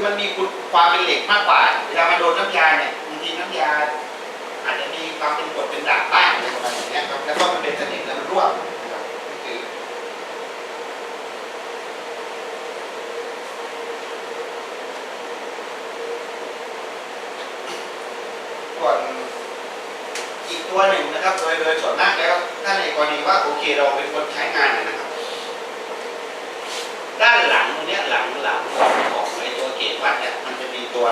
ือมันมีคุณความเป็นเหล็กมากกว่าเวลามาโดนน้ำยาเนี่ยบางทีน้ำยาอาจจะมีความเป็นกรดเป็นด่างบ้างอะไรประมาณอย่างเงี้ยครับแล้วก็มันเป็นสนิมแล้วมันร่วงนะครับนี่คือส่วนอีกตัวหนึ่งนะครับโดยโดยส่วนมากแล้วถ้าในกรณีว่าโอเคเราเป็นคนใช้งานนะครับ ด้านหลังตรงเนี้ยหลังหลังของไอ้ตัวเกจวัดเนี่ยมันจะมีตัว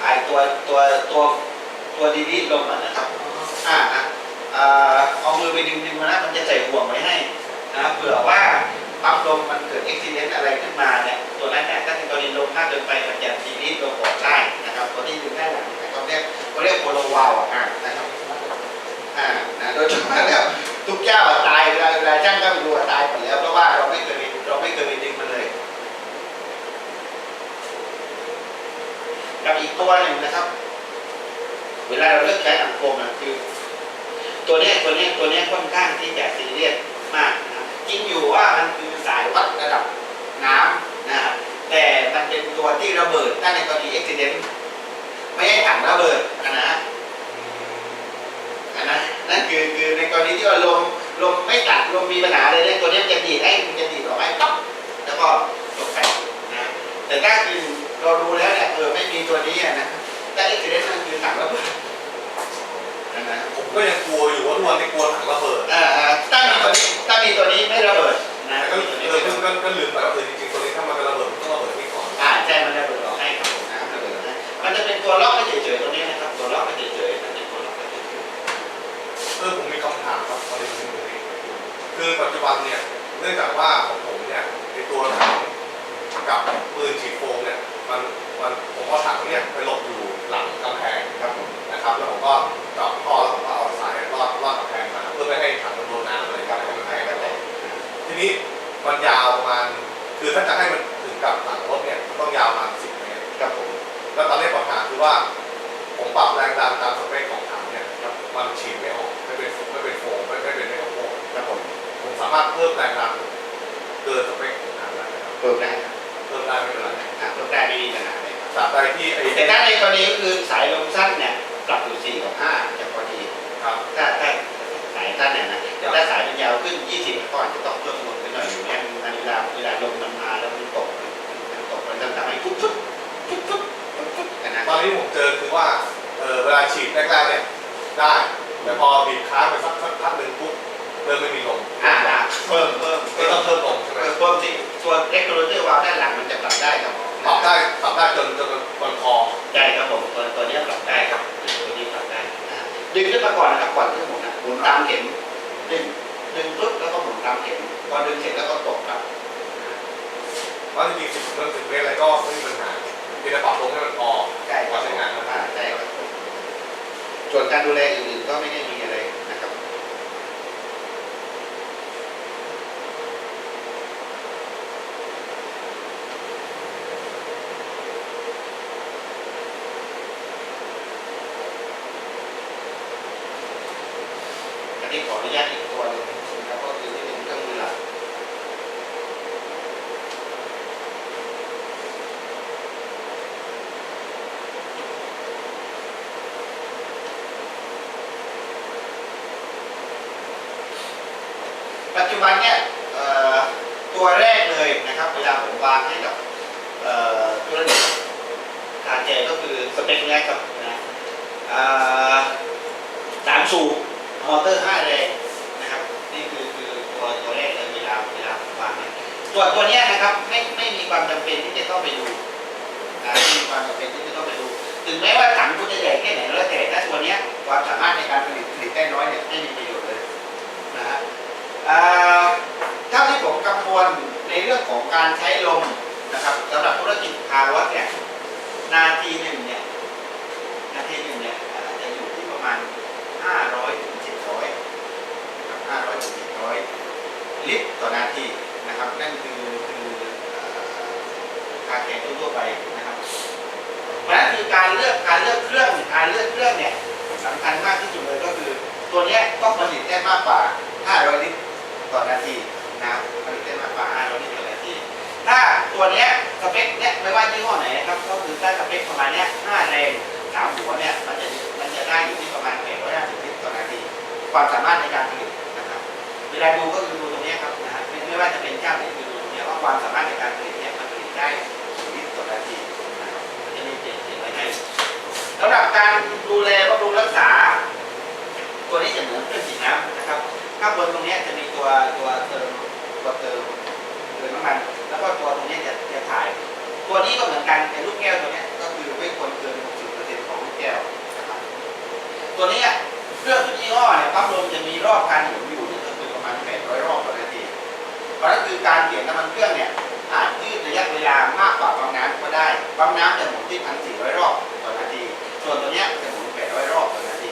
ไอ้ ตัวตัวตัวตัวดีดีลงอะนะครับอ่าอะอ่าเอามือไปดึงดึงมานะมันจะใส่ห่วงไว้ให้นะเผื่อว่าปั๊มลมมันเกิดอุบิเหตุอะไรขึ้นมาเนี่ยตัวนั้นเนี่ยถ้าในกรณีลมมากเกินไปมันจะดีดีลงออกได้นะครับตัวที่ดึงด้านหลังเนี่ยเขาเรียกเขาเรียกโพโลวาลอะนะครับอ่านะโดยเฉพาะแล้วทุกเจ้าอะตายเวลาเวลาช่างก็ไปดูอะตายหมดแล้วเพราะว่าเราไม่เคยไปเราไม่เคยไปดึงมันเลย กับอีก ตัวหนึ่งนะครับ เวลาเราเลือกใช้อังโคมนะคือ ตัวเนี้ยตัวเนี้ยตัวเนี้ยค่อนข้างที่จะซีเรียสมากนะจริงอยู่ว่ามันคือสายวัดระดับน้ำนะครับแต่มันเป็นตัวที่ระเบิดถ้าในกรณีอุบิเหตุไม่ให้ถังระเบิดอะนะอันนั้นนั่นคือคือในกรณีที่ว่าลมลมไม่ตัดลมมีปัญหาเลยเนี่ยตัวเนี้ยมันจะดีดให้มันจะดีดออกไปปั๊บแล้วก็จบไปนะแต่ถ้าคือเราดูแล้วเนี่ยเออไม่มีตัวนี้อะนะแต่อุบิเหตุมันคือถังระเบิดนะนะ ผมก็ยังกลัวอยู่ว่าทุกวันนี้กลัวถังระเบิด อ่าอ่าถ้ามีตัวนี้ถ้ามีตัวนี้ไม่ระเบิดนะ แต่ก็ มี ตัวนี้เอไม่อระเบิดก็ก็ลืมไปว่าเออจริงๆตัวนี้ถ้ามันจะระเบิดมันต้องระเบิดที่ก่อนอ่าใช่มันระเบิดออกให้ครับผมนะครับระเบิดออกให้มันจะเป็นตัวล็อกไม่เฉยๆตัวนี้นะครับ ตัวล็อกไม่เฉยๆมันเป็นตัวล็อกไม่เฉยเออผมมีคำถามครับตอนนี้ผมมีคือปัจจุบันเนี่ยเนื่องจากว่าของผม มันยาวประมาณ คือถ้าจะให้มันถึงกับหลังรถเนี่ยมันต้องยาวประมาณสิบเมตรครับผมแล้วตอนนี้ปัญหาคือว่า ผมปรับแรงดันตามสเปคของถังเนี่ยมันฉีดไม่ออกไม่เป็นไม่เป็นโฟมไม่ไม่เป็นไม่ของโฟมครับผมผมสามารถเพิ่มแรงดันเกินสเปคของถังได้ไหมครับเปิดได้ครับเพิ่มได้ไม่เป็นไรอ่าเปิดได้ไม่มีปัญหาเลยครับตราบใดที่ไอ้แต่ถ้าในกรณีก็คือสายลมสั้นเนี่ยปรับอยู่4กับ5จะพอดีครับถ้าถ้าสายสั้นเนี่ยนะ เออเวลาฉีดแรกๆเนี่ยได้ แต่พอบีบค้างไปสักสักพักหนึ่งปุ๊บเริ่มไม่มีลมอ่าอ่าเพิ่มเพิ่มไม่เพิ่ต้อมงเพิ่มลมใช่ไหมเพิ่มสิตัวเล็กโรเตอร์วาล์วด้านหลังมันจะปรับได้ครับปรับได้ปรับได้จนจนจนคอได้ครับผมตัวตัวนี้ปรับได้ครับตัวนี้ปรับได้นะดึงขึ้นมาก่อนนะครับก่อนที่จะหมุนนะหมุนตามเข็มดึงดึงปุ๊บแล้วก็หมุนตามเข็มพอดึงเสร็จแล้วก็ตกครับเพราะจริงๆสิบเรื่องสิบเมตรอะไรก็ไม่มีปัญหาเพียงแต่ปรับลงให้มันพอ ได้ครับผมอ่าได้ครับผม ส่วนการดูแลอื่นๆก็ไม่ได้มีอะไรนะครับ อันนี้ขออนุญาตอีกตัวหนึงนะครับก็คือที่เป็นเครื่องมือหลัก ปั จุบันเนี่ยตัวแรกเลยนะครับเวลาผมวางให้กับธุรกิจคาเจก็คือสเปคแรกครับนะสามสูบมอเตอร์ห้าแรงนะครับนี่คือคือตัวตัวแรกเลยเวลาเวลาผมวางเนี่ยตัวตัวเนี้ยนะครับไม่ไม่มีความจำเป็นที่จะต้องไปดูนะไม่มีความจำเป็นที่จะต้องไปดู ถึงแม้ว่าถังคุณจะใหญ่แค่ไหนแล้วแต่ถ้าตัวเนี้ยความสามารถในการผลิตผลิตได้น้อยเนี่ยไม่มีประโยชน์เลยนะฮะ เท่าที่ผมกังวลในเรื่องของการใช้ลมนะครับสำหรับธุรกิจคาร์วัตเนี่ยนาทีหนึ่งเนี่ยนาทีหนึ่งเนี่ยจะอยู่ที่ประมาณ 500ถึง700ครับ500ถึง700 ลิตรต่อนาทีนะครับ นั่นคือคืออ่าคาร์แกนทั่วไปนะครับเพราะนั้นคือการเลือกการเลือกเครื่องการเลือกเครื่องเนี่ยสำคัญมากที่สุดเลยก็คือ ตัวเนี้ยต้องผลิตได้มากกว่า 500 ลิตร ต่อนาทีนะครับผลิตได้มากกว่า500ลิตรต่อนาที ถ้าตัวเนี้ยสเปคเนี้ยถ้าสเปคประมาณเนี้ย5แรงสามหัวเนี่ยมันจะมันจะได้อยู่ที่ประมาณ850ลิตรต่อนาที ความสามารถในการผลิตนะครับเวลาดูก็คือดูตรงเนี้ยครับนะฮะไม่ไม่ว่าจะเป็นเจ้าไหนคือดู มัน แล้วก็ตัวตรงนี้จะจะถ่าย ตัวนี้ก็เหมือนกันแต่ลูกแก้วตัวนี้ก็คือไม่ควรเกิน 60%ของลูกแก้วนะครับตัวนี้เครื่องทุกยี่ห้อเนี่ยปั๊มลมจะมีรอบการหมุนอยู่เนี่ยก็คือประมาณ 800 รอบต่อนาทีเพราะนั้นคือการเปลี่ยนน้ำมันเครื่องเนี่ยอาจยืดระยะเวลามากกว่าปั๊มน้ำก็ได้ปั๊มน้ำจะหมุนที่ 1,400 รอบต่อนาที ส่วนตัวนี้จะหมุน 800 รอบต่อนาที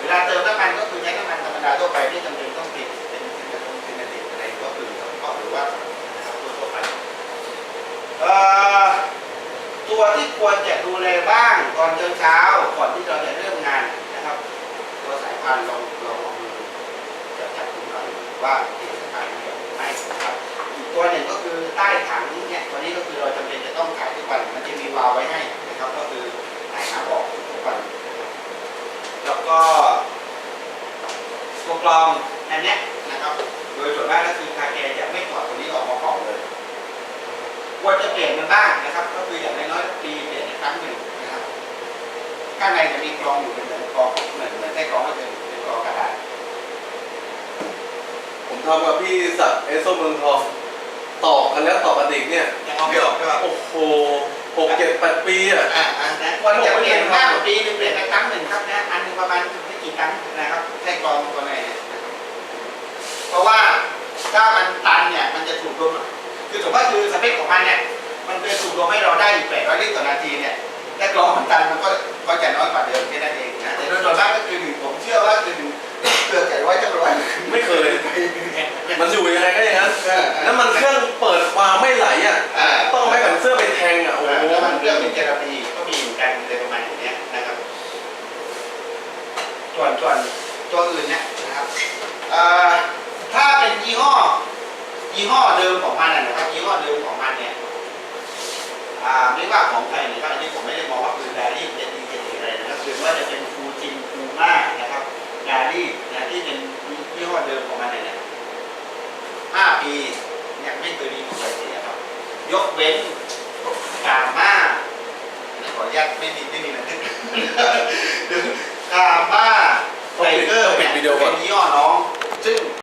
เวลาเติมน้ำมันก็คือใช้น้ำมันธรรมดาทั่วไปที่จำเป็นต้องติดเป็นเป็นกระตุ้นเป็นกระติกอะไรก็คือก็หรือว่านะครับทั่วๆไปเอ่อตัวที่ควรจะดูแลบ้าง ตอนเช้าๆก่อนที่เราจะเริ่มงานนะครับตัวสายพานลองลองเอามือจะจับดูหน่อยว่าติดสายพานไหมไม่นะครับอีกตัวหนึ่งก็คือใต้ถังเนี่ยตัวนี้ก็คือเราจำเป็นจะต้องถ่ายทุกวันมันจะมีวาล์วไว้ให้นะครับ ก็คือถ่ายน้ำออกทุกวันแล้วก็ตัวกรองอันนี้นะครับ ทำกับพี่สัตว์เอสโซเมืองทองต่อกันแล้วต่อกันอีกเนี่ยยังเอาไม่ออกใช่ป่ะโอ้โหหกเจ็ดแปดปีอะ อ่าอันนั้นควรจะเปลี่ยนมากกว่าปีหนึงเปลี่ยนแค่ครั้งหนึ่งครับนะ อันหนึงประมาณไม่กี่ครั้งนะครับใช้กรองตัวไหนเนี่ยนะครับเพราะว่าถ้ามันตันเนี่ยมันจะถูกลมคือถือว่าคือสเปคของมันเนี่ยมันเป็นถูกลมให้เราได้อยู่800ลิตรต่อนาทีเนี่ยแต่กรองมันตันมันก็ก็จะน้อยกว่าเดิมแค่นั้นเองนะแต่โดยส่วนมากก็คือหนึ่งผมเชื่อว่าคือหนึ่งเกิดจากร้อยจังร้อยไม่เคย ยี่ห้อเดิมของมันนะนะครับยี่ห้อเดิมของมันเนี่ยอ่าไม่ว่าของใครนะครับอันนี้ผมไม่ได้มองว่าคือดรี่จะดีจะดีอะไรนะครับคือว่าจะเป็นฟูจินฟูม่านะครับดรี่นะที่เป็นยี่ห้อเดิมของมันเนี่ยห้าปียังไม่เคยมีของใครเสียครับ ยกเว้น